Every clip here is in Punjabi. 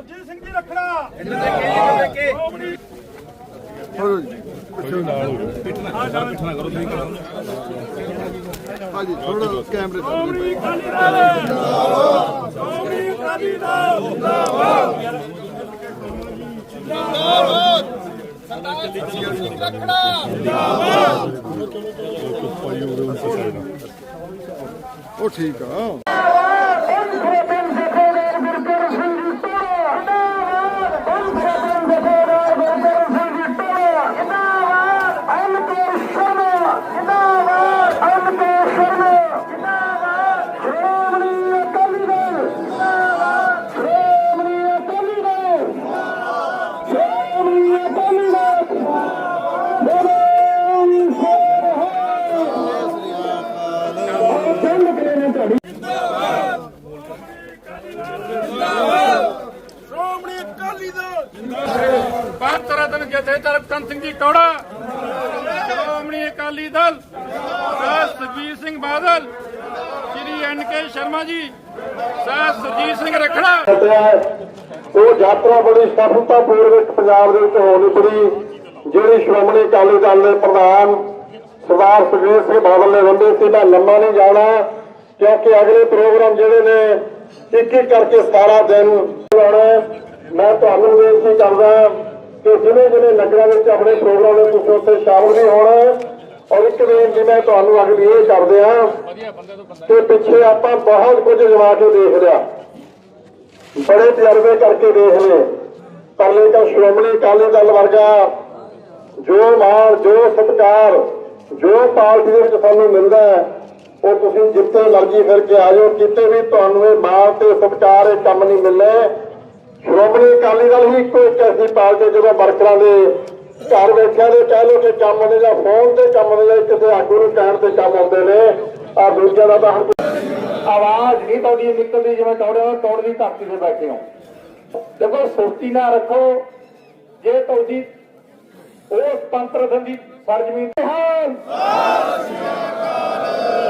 ਸਰਜੀਤ ਸਿੰਘ ਜੀ ਰੱਖਣਾ ਹਾਂਜੀ ਥੋੜਾ ਕੈਮਰੇ ਤੋਂ ਜਿੰਦਾਬਾਦ। ਉਹ ਠੀਕ ਆ ਸ਼੍ਰੋਮਣੀ ਅਕਾਲੀ ਦਲ ਪੰਥ ਰਤਨ ਜਥੇਦਾਰ Chand Singh ji Tohra. Shiromani Akali Dal, sir Sukhbir Singh Badal, Shri N K Sharma ji, sir Surjit Singh ਰਖੜਾ। ਉਹ ਯਾਤਰਾ ਬੜੀ ਸਫਲਤਾਪੂਰਵਕ ਪੰਜਾਬ ਦੇ ਵਿੱਚ ਹੋਣੀ ਪੜੀ ਜਿਹੜੀ ਸ਼੍ਰੋਮਣੀ ਅਕਾਲੀ ਦਲ ਦੇ ਪ੍ਰਧਾਨ ਸਰਦਾਰ ਸੁਖਬੀਰ ਸਿੰਘ ਬਾਦਲ ਨੇ ਵੰਡੇ ਸੀ, ਮੈਂ ਲੰਮਾ ਨਹੀਂ ਜਾਣਾ, ਕਿਉਂਕਿ ਅਗਲੇ ਪ੍ਰੋਗਰਾਮ ਜਿਹੜੇ ਨੇ ਇੱਕ ਇੱਕ ਕਰਕੇ 17 ਦਿਨ ਮੈਂ ਤੁਹਾਨੂੰ ਬੇਨਤੀ ਕਰਦਾ ਕਿ ਜਿਵੇਂ ਜਿਵੇਂ ਨਗਰਾਂ ਵਿੱਚ ਆਪਣੇ ਪ੍ਰੋਗਰਾਮ ਦੇ ਤੁਸੀਂ ਉੱਥੇ ਸ਼ਾਮਲ ਵੀ ਹੋਣਾ, ਔਰ ਇੱਕ ਬੇਨਤੀ ਮੈਂ ਤੁਹਾਨੂੰ ਅਗਲੀ ਇਹ ਕਰਦੇ ਹਾਂ ਕਿ ਪਿੱਛੇ ਆਪਾਂ ਬਹੁਤ ਕੁਝ ਜਮਾ ਕੇ ਦੇਖ ਲਿਆ। ਬੜੇ ਤਜਰਬੇ ਕਰਕੇ ਦੇਖ ਲਏ। ਪਰ ਲੇਕਿਨ ਸ਼੍ਰੋਮਣੀ ਅਕਾਲੀ ਦਲ ਵਰਗਾ, ਜੋ ਮਾਣ, ਜੋ ਸਤਿਕਾਰ, ਜੋ ਪਾਰਟੀ ਦੇ ਵਿੱਚ ਸਾਨੂੰ ਮਿਲਦਾ ਹੈ, ਉਹ ਤੁਸੀਂ ਜਿੱਥੇ ਮਰਜ਼ੀ ਫਿਰ ਕੇ ਆ ਜਾਓ। ਕਿਤੇ ਵੀ ਤੁਹਾਨੂੰ ਇਹ ਮਾਣ ਤੇ ਸਤਿਕਾਰ, ਇਹ ਕੰਮ ਨਹੀਂ ਮਿਲਣਾ। ਸ਼੍ਰੋਮਣੀ ਅਕਾਲੀ ਦਲ ਹੀ ਇੱਕੋ ਇੱਕ ਐਸੀ ਪਾਰਟੀ ਜਦੋਂ ਵਰਕਰਾਂ ਦੇ ਘਰ ਬੈਠਿਆਂ ਦੇ ਕਹਿ ਲੋ ਕਿ ਕੰਮ ਨੇ ਜਾਂ ਫੋਨ ਤੇ ਕੰਮ ਨੇ ਜਾਂ ਕਿਸੇ ਆਗੂ ਨੂੰ ਕਹਿਣ ਤੇ ਕੰਮ ਆਉਂਦੇ ਨੇ ਆ ਦੂਜਿਆਂ ਦਾ ਤਾਂ ਆਵਾਜ਼ ਨਹੀਂ ਤੁਹਾਡੀ ਨਿਕਲਦੀ ਜਿਵੇਂ ਤੁਹਾਡੇ ਹੋ ਦੀ ਧਰਤੀ ਤੇ ਬੈਠੇ ਹੋ। ਦੇਖੋ, ਸੁਰਤੀ ਨਾ ਰੱਖੋ, ਜੇ ਤੁਹਾਡੀ ਉਸ ਪੰਤਰ ਦੀ ਸਰਜ਼ਮੀਨ ਤੇ ਹਾਲ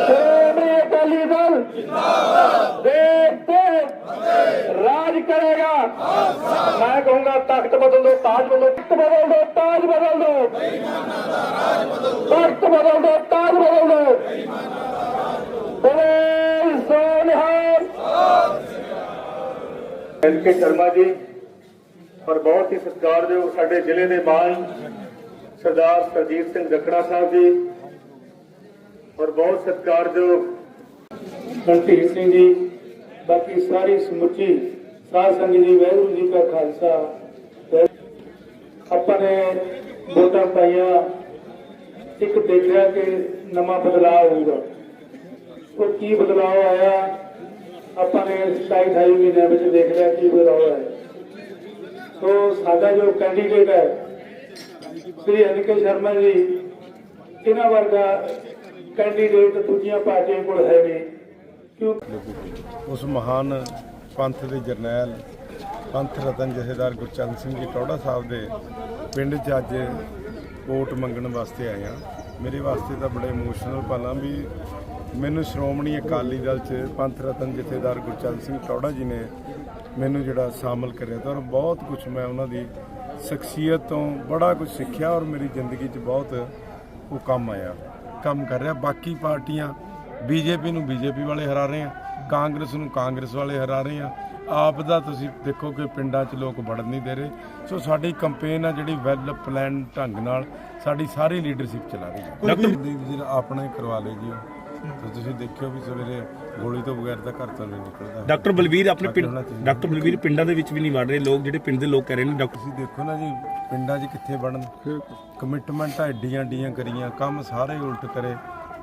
ਸ਼੍ਰੋਮਣੀ ਅਕਾਲੀ ਦਲ ਦੇਖ ਤੇ ਰਾਜ ਕਰੇਗਾ ਮੈਂ ਕਹੂੰਗਾ ਤਖਤ ਬਦਲ ਦੋ ਤਾਜ ਬਦਲ ਤਖਤ ਬਦਲ ਦੋ, ਤਾਜ ਬਦਲ ਦੋ। ਤਖਤ ਬਦਲ ਦੋ, ਤਾਜ ਬਦਲ ਦੋ। ਬੋਲੇ ਸੋਨਿਹਾਲ ਐਨ ਕੇ ਸ਼ਰਮਾ ਜੀ ਔਰ ਬਹੁਤ ਹੀ ਸਤਿਕਾਰਯੋਗ ਸਾਡੇ ਜ਼ਿਲ੍ਹੇ ਦੇ ਮਾਨ ਸਰਦਾਰ ਸਰਜੀਤ ਸਿੰਘ ਜਖੜਾ ਸਾਹਿਬ ਜੀ, ਔਰ ਬਹੁਤ ਸਤਿਕਾਰਯੋਗ ਰਣਧੀਰ ਸਿੰਘ ਜੀ, ਬਾਕੀ ਸਾਰੀ ਸਮੁੱਚੀ ਸਾਧ ਸੰਗਤ ਜੀ, ਵਾਹਿਗੁਰੂ ਜੀ ਕਾ ਖਾਲਸਾ। ਆਪਾਂ ਨੇ ਵੋਟਾਂ ਪਾਈਆਂ, ਇੱਕ ਦੇਖਿਆ ਕਿ ਨਵਾਂ ਬਦਲਾਅ ਹੋਊਗਾ। ਉਹ ਕੀ ਬਦਲਾਅ ਆਇਆ, ਆਪਾਂ ਨੇ 27 28 ਮਹੀਨਿਆਂ ਵਿੱਚ ਦੇਖ ਲਿਆ ਕੀ ਬਦਲਾਅ ਆਇਆ। ਸੋ ਸਾਡਾ ਜੋ ਕੈਂਡੀਡੇਟ ਹੈ, ਸ੍ਰੀ ਅਨਿਕਾ ਸ਼ਰਮਾ ਜੀ, ਇਹਨਾਂ ਵਰਗਾ ਕੈਂਡੀਡੇਟ ਦੂਜੀਆਂ ਪਾਰਟੀਆਂ ਕੋਲ ਹੈ ਨਹੀਂ। ਕਿਉਂ? ਉਸ ਮਹਾਨ ਪੰਥ ਦੇ ਜਰਨੈਲ ਪੰਥ ਰਤਨ ਜਥੇਦਾਰ ਗੁਰਚਰਨ ਸਿੰਘ ਜੀ ਟੌੜਾ ਸਾਹਿਬ ਦੇ ਪਿੰਡ 'ਚ ਅੱਜ ਵੋਟ ਮੰਗਣ ਵਾਸਤੇ ਆਏ ਹਾਂ। ਮੇਰੇ ਵਾਸਤੇ ਤਾਂ ਬੜੇ ਇਮੋਸ਼ਨਲ ਪਲਾਂ ਵੀ ਮੈਨੂੰ ਸ਼੍ਰੋਮਣੀ ਅਕਾਲੀ ਦਲ 'ਚ ਪੰਥ ਰਤਨ ਜਥੇਦਾਰ ਗੁਰਚਰਨ ਸਿੰਘ ਟੌੜਾ ਜੀ ਨੇ ਮੈਨੂੰ ਜਿਹੜਾ ਸ਼ਾਮਲ ਕਰਿਆ ਤਾਂ ਔਰ ਬਹੁਤ ਕੁਝ ਮੈਂ ਉਹਨਾਂ ਦੀ ਸ਼ਖਸੀਅਤ ਤੋਂ ਬੜਾ ਕੁਝ ਸਿੱਖਿਆ ਔਰ ਮੇਰੀ ਜ਼ਿੰਦਗੀ 'ਚ ਬਹੁਤ ਉਹ ਕੰਮ ਆਇਆ। ਕੰਮ ਕਰ ਰਿਹਾ। ਬਾਕੀ ਪਾਰਟੀਆਂ ਬੀਜੇਪੀ ਨੂੰ ਬੀਜੇਪੀ ਵਾਲੇ ਹਰਾ ਰਹੇ ਆ ਕਾਂਗਰਸ ਨੂੰ ਕਾਂਗਰਸ ਵਾਲੇ ਹਰਾ ਰਹੇ ਆ ਆਪ ਦਾ ਤੁਸੀਂ ਦੇਖੋ ਕਿ ਪਿੰਡਾਂ 'ਚ ਲੋਕ ਵੜਨ ਨਹੀਂ ਦੇ ਰਹੇ। ਸੋ ਸਾਡੀ ਕੰਪੇਨ ਆ ਜਿਹੜੀ ਵੈਲ ਪਲਾਨ ਢੰਗ ਨਾਲ ਸਾਡੀ ਸਾਰੀ ਲੀਡਰਸ਼ਿਪ ਚਲਾ ਰਹੀ ਹੈ। ਡਾਕਟਰ ਆਪਣੇ ਕਰਵਾ ਲਏ ਜੀ ਉਹ। ਤੇ ਤੁਸੀਂ ਦੇਖਿਓ ਵੀ ਸਵੇਰੇ ਗੋਲੀ ਤੋਂ ਬਗੈਰ ਤਾਂ ਘਰ ਤੋਂ ਨਹੀਂ ਨਿਕਲਦਾ। ਡਾਕਟਰ ਬਲਵੀਰ ਆਪਣੇ ਪਿੰਡ। ਡਾਕਟਰ ਬਲਵੀਰ ਪਿੰਡਾਂ ਦੇ ਵਿੱਚ ਵੀ ਨਹੀਂ ਵੜ ਰਹੇ। ਲੋਕ ਜਿਹੜੇ ਪਿੰਡ ਦੇ ਲੋਕ ਕਹਿ ਰਹੇ ਨੇ ਡਾਕਟਰ ਤੁਸੀਂ ਦੇਖੋ ਨਾ ਜੀ ਪਿੰਡਾਂ 'ਚ ਕਿੱਥੇ ਵੜਨ? ਕਮਿਟਮੈਂਟਾਂ ਐਡੀਆਂ ਐਡੀਆਂ ਕਰੀਆਂ ਕੰਮ ਸਾਰੇ ਉਲਟ ਕਰੇ।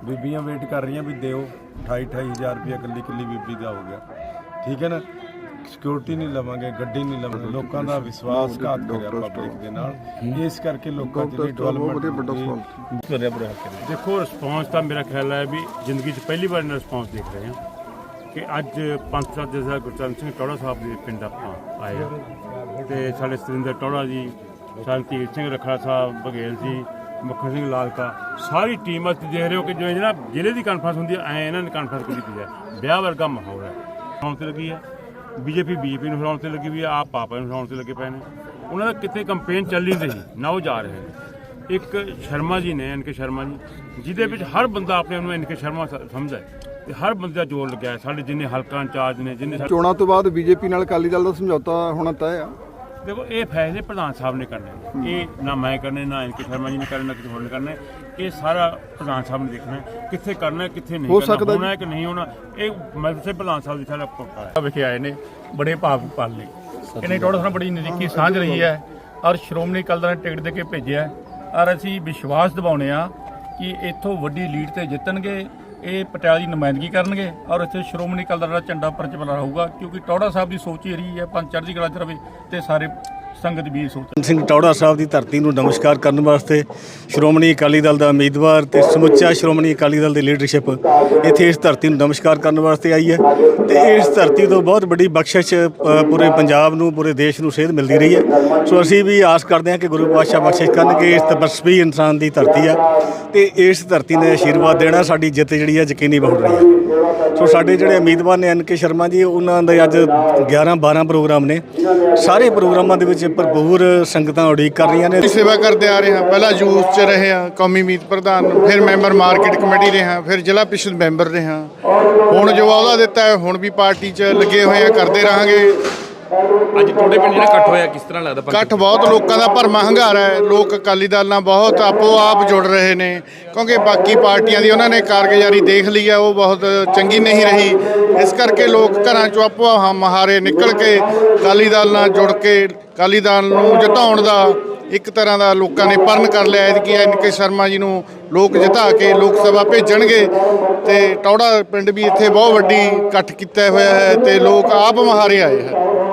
ਬੀਬੀਆਂ ਵੇਟ ਕਰ ਰਹੀਆਂ ਵੀ ਦਿਓ 28 28000 ਰੁਪਇਆ ਕੱਲੀ ਕੱਲੀ ਬੀਬੀ ਦਾ ਹੋ ਗਿਆ। ਠੀਕ ਹੈ ਨਾ? ਸਿਕਿਉਰਿਟੀ ਨਹੀਂ ਲਵਾਂਗੇ ਗੱਡੀ ਨਹੀਂ ਲਵਾਂਗੇ ਲੋਕਾਂ ਦਾ ਵਿਸ਼ਵਾਸ ਘਾਤ ਕਰਿਆ ਪਬਲਿਕ ਦੇ ਨਾਲ। ਇਸ ਕਰਕੇ ਲੋਕਾਂ ਵੱਡਾ ਡਿਵੈਲਪਮੈਂਟ ਸਵਾਲ ਰਿਹਾ ਬੁਰਾ ਹਾਲ ਕਰਿਆ। ਦੇਖੋ ਰਿਸਪੌਂਸ ਤਾਂ ਮੇਰਾ ਖਿਆਲ ਹੈ ਵੀ ਜ਼ਿੰਦਗੀ 'ਚ ਪਹਿਲੀ ਵਾਰ ਰਿਸਪੌਂਸ ਦੇਖ ਰਹੇ ਹਾਂ ਕਿ ਅੱਜ ਪੰਥ ਸਾਹਿਬ ਦੇ ਸਾਹਿਬ ਗੁਰਚਰਨ ਸਿੰਘ ਟੌੜਾ ਸਾਹਿਬ ਦੇ ਪਿੰਡ ਆਪਾਂ ਆਏ ਹਾਂ। ਤੇ ਸਾਡੇ ਸਤਿੰਦਰ ਟੌੜਾ ਜੀ ਸ਼ਾਂਤੀ ਸਿੰਘ ਰਖੜਾ ਸਾਹਿਬ ਬਘੇਲ ਜੀ ਮੱਖਣ ਸਿੰਘ ਲਾਲਕਾ ਸਾਰੀ ਟੀਮ ਅੱਜ ਦੇਖ ਰਹੇ ਹੋ ਕਿ ਜਿਵੇਂ ਜਿਹੜਾ ਜ਼ਿਲ੍ਹੇ ਦੀ ਕਾਨਫਰੰਸ ਹੁੰਦੀ ਹੈ ਐ ਇਹਨਾਂ ਨੇ ਕਾਨਫਰੰਸ ਕੀਤੀ ਹੈ। ਵਿਆਹ ਵਰਗਾ ਮਾਹੌਲ ਹੈ। ਕੌਣ ਤੇ ਲੱਗੀ ਹੈ। ਬੀਜੇਪੀ ਬੀਜੇਪੀ ਨੂੰ ਹਰਾਉਣ ਤੇ ਲੱਗੀ ਵੀ ਆ, ਆਪ ਪਾਪਾ ਨੂੰ ਹਰਾਉਣ ਤੇ ਲੱਗੇ ਪਏ ਨੇ। ਉਹਨਾਂ ਦਾ ਕਿਤੇ ਕੰਪੇਨ ਚੱਲ ਨਹੀਂ ਰਹੀ, ਨਾ ਉਹ ਜਾ ਰਹੇ ਨੇ। ਇੱਕ ਸ਼ਰਮਾ ਜੀ ਨੇ ਐਨਕੇ ਸ਼ਰਮਾ ਜੀ, ਜਿਹਦੇ ਵਿੱਚ ਹਰ ਬੰਦਾ ਆਪਣੇ ਆਪ ਨੂੰ ਐਨਕੇ ਸ਼ਰਮਾ ਸ- ਸਮਝਦਾ ਹੈ ਤੇ ਹਰ ਬੰਦੇ ਦਾ ਜ਼ੋਰ ਲੱਗਿਆ ਸਾਡੇ ਜਿੰਨੇ ਹਲਕਾ ਇੰਚਾਰਜ ਨੇ, ਜਿੰਨੇ ਚੋਣਾਂ ਤੋਂ ਬਾਅਦ ਬੀਜੇਪੀ ਨਾਲ ਅਕਾਲੀ ਦਲ ਦਾ ਸਮਝੌਤਾ ਹੋਣਾ ਤੈਅ ਆ। ਦੇਖੋ ਇਹ ਫੈਸਲੇ ਪ੍ਰਧਾਨ ਸਾਹਿਬ ਨੇ ਕਰਨੇ ਨੇ। ਇਹ ਨਾ ਮੈਂ ਕਰਨੇ ਨਾ ਇਨਕੇ ਸ਼ਰਮਾ ਜੀ ਨੇ ਕਰਨੇ ਨਾ ਕਿਸੇ ਹੋਰ ਨੇ ਕਰਨੇ। ਇਹ ਸਾਰਾ ਪ੍ਰਧਾਨ ਸਾਹਿਬ ਨੇ ਦੇਖਣਾ। ਕਿੱਥੇ ਕਰਨਾ ਹੈ, ਕਿੱਥੇ ਨਹੀਂ ਹੋ ਕਰਨਾ ਸਕਦਾ ਹੋਣਾ ਹੈ ਕਿ ਨਹੀਂ ਹੋਣਾ ਇਹ ਮਦਰਸੇ ਪ੍ਰਧਾਨ ਸਾਹਿਬ ਦੀ ਸਾਰਾ ਪੱਕਾ ਵਿਖੇ ਆਏ ਨੇ ਬੜੇ ਭਾਵ ਪਲ ਲਈ ਇਹਨੇ ਟੋੜਾ ਨਾਲ ਬੜੀ ਨਜ਼ਦੀਕੀ ਸਾਂਝ ਰਹੀ ਹੈ ਔਰ ਸ਼੍ਰੋਮਣੀ ਅਕਾਲੀ ਦਲ ਨੇ ਟਿਕਟ ਦੇ ਕੇ ਭੇਜਿਆ। ਔਰ ਅਸੀਂ ਵਿਸ਼ਵਾਸ ਦਿਵਾਉਣੇ ਆ ਕਿ ਇੱਥੋਂ ਵੱਡੀ ਲੀਡ ਤੇ ਜਿੱਤਣਗੇ। ਇਹ ਪਟਿਆਲਾ ਦੀ ਨੁਮਾਇੰਦਗੀ ਕਰਨਗੇ ਔਰ ਇੱਥੇ ਸ਼੍ਰੋਮਣੀ ਅਕਾਲੀ ਦਲ ਦਾ ਝੰਡਾ ਪਰਚਮਲਾ ਰਹੂਗਾ, ਕਿਉਂਕਿ ਟੌੜਾ ਸਾਹਿਬ ਦੀ ਸੋਚ ਹੀ ਰਹੀ ਹੈ, ਪੰਜ ਚੜ੍ਹਦੀ ਕਲਾ ਚ ਰਵੇ ਤੇ ਸਾਰੇ ਸੰਗਤ ਵੀ ਇਹ ਸੋਚ ਸਿੰਘ ਟੌੜਾ ਸਾਹਿਬ ਦੀ ਧਰਤੀ ਨੂੰ ਨਮਸਕਾਰ ਕਰਨ ਵਾਸਤੇ ਸ਼੍ਰੋਮਣੀ ਅਕਾਲੀ ਦਲ ਦਾ ਉਮੀਦਵਾਰ ਤੇ ਸਮੁੱਚਾ ਸ਼੍ਰੋਮਣੀ ਅਕਾਲੀ ਦਲ ਦੀ ਲੀਡਰਸ਼ਿਪ ਇੱਥੇ ਇਸ ਧਰਤੀ ਨੂੰ ਨਮਸਕਾਰ ਕਰਨ ਵਾਸਤੇ ਆਈ ਹੈ ਤੇ ਇਸ ਧਰਤੀ ਤੋਂ ਬਹੁਤ ਵੱਡੀ ਬਖਸ਼ਿਸ਼ ਪੂਰੇ ਪੰਜਾਬ ਨੂੰ, ਪੂਰੇ ਦੇਸ਼ ਨੂੰ ਸੇਧ ਮਿਲਦੀ ਰਹੀ ਹੈ। ਸੋ ਅਸੀਂ ਵੀ ਆਸ ਕਰਦੇ ਹਾਂ ਕਿ ਗੁਰੂ ਪਾਤਸ਼ਾਹ ਬਖਸ਼ਿਸ਼ ਕਰਨਗੇ, ਇਸ ਤਪਸਵੀ ਇਨਸਾਨ ਦੀ ਧਰਤੀ ਆ ਤੇ ਇਸ ਧਰਤੀ ਨੇ ਆਸ਼ੀਰਵਾਦ ਦੇਣਾ, ਸਾਡੀ ਜਿੱਤ ਜਿਹੜੀ ਹੈ ਯਕੀਨੀ ਬਣ ਰਹੀ ਹੈ। ਸੋ ਸਾਡੇ ਜਿਹੜੇ ਉਮੀਦਵਾਰ ਨੇ ਐਨ ਕੇ ਸ਼ਰਮਾ ਜੀ, ਉਹਨਾਂ ਦੇ ਅੱਜ 11 12 ਪ੍ਰੋਗਰਾਮ ਨੇ। ਸਾਰੇ ਪ੍ਰੋਗਰਾਮਾਂ ਦੇ ਵਿੱਚ ਭਰਪੂਰ ਸੰਗਤਾਂ ਉਡੀਕ ਕਰ ਰਹੀਆਂ ਨੇ। ਸੇਵਾ ਕਰਦੇ ਆ ਰਹੇ ਹਾਂ। ਪਹਿਲਾਂ ਯੂਥ ਚ ਰਹੇ ਹਾਂ, ਕੌਮੀ ਮੀਤ ਪ੍ਰਧਾਨ ਫਿਰ ਮੈਂਬਰ ਮਾਰਕੀਟ ਕਮੇਟੀ ਰਹੇ ਹਾਂ, ਫਿਰ ਜ਼ਿਲ੍ਹਾ ਪ੍ਰੀਸ਼ਦ ਮੈਂਬਰ ਰਹੇ ਹਾਂ। ਹੁਣ ਜੋ ਅਹੁਦਾ ਦਿੱਤਾ ਹੈ, ਹੁਣ ਵੀ ਪਾਰਟੀ ਚ ਲੱਗੇ ਹੋਏ ਆ ਕਰਦੇ ਰਹਾਂਗੇ। ਅੱਜ ਤੁਹਾਡੇ ਪਿੰਡ ਜਿਹੜਾ ਇਕੱਠ ਹੋਇਆ ਕਿਸ ਤਰ੍ਹਾਂ ਲੱਗਦਾ ਇਕੱਠ ਬਹੁਤ ਲੋਕਾਂ ਦਾ ਭਰਮਾ ਹੰਗਾਰਾ ਹੈ। ਲੋਕ ਅਕਾਲੀ ਦਲ ਨਾਲ ਬਹੁਤ ਆਪੋ ਆਪ ਜੁੜ ਰਹੇ ਨੇ। ਕਿਉਂਕਿ ਬਾਕੀ ਪਾਰਟੀਆਂ ਦੀ ਉਹਨਾਂ ਨੇ ਕਾਰਗੁਜ਼ਾਰੀ ਦੇਖ ਲਈ ਹੈ ਉਹ ਬਹੁਤ ਚੰਗੀ ਨਹੀਂ ਰਹੀ। ਇਸ ਕਰਕੇ ਲੋਕ ਘਰਾਂ ਚੋਂ ਆਪੋ ਆਪ ਮਹਾਰੇ ਨਿਕਲ ਕੇ ਅਕਾਲੀ ਦਲ ਨਾਲ ਜੁੜ ਕੇ ਅਕਾਲੀ ਦਲ ਨੂੰ ਜਿਤਾਉਣ ਦਾ ਇੱਕ ਤਰ੍ਹਾਂ ਦਾ ਲੋਕਾਂ ਨੇ ਪਰਨ ਕਰ ਲਿਆ। ਕਿ ਐਨ ਕੇ ਸ਼ਰਮਾ ਜੀ ਨੂੰ ਲੋਕ ਜਿਤਾ ਕੇ ਲੋਕ ਸਭਾ ਭੇਜਣਗੇ ਤੇ ਟੌੜਾ ਪਿੰਡ ਵੀ ਇੱਥੇ ਬਹੁਤ ਵੱਡੀ ਇਕੱਠ ਕੀਤਾ ਹੋਇਆ ਹੈ ਤੇ ਲੋਕ ਆਪ ਮਹਾਰੇ ਆਏ ਹਨ।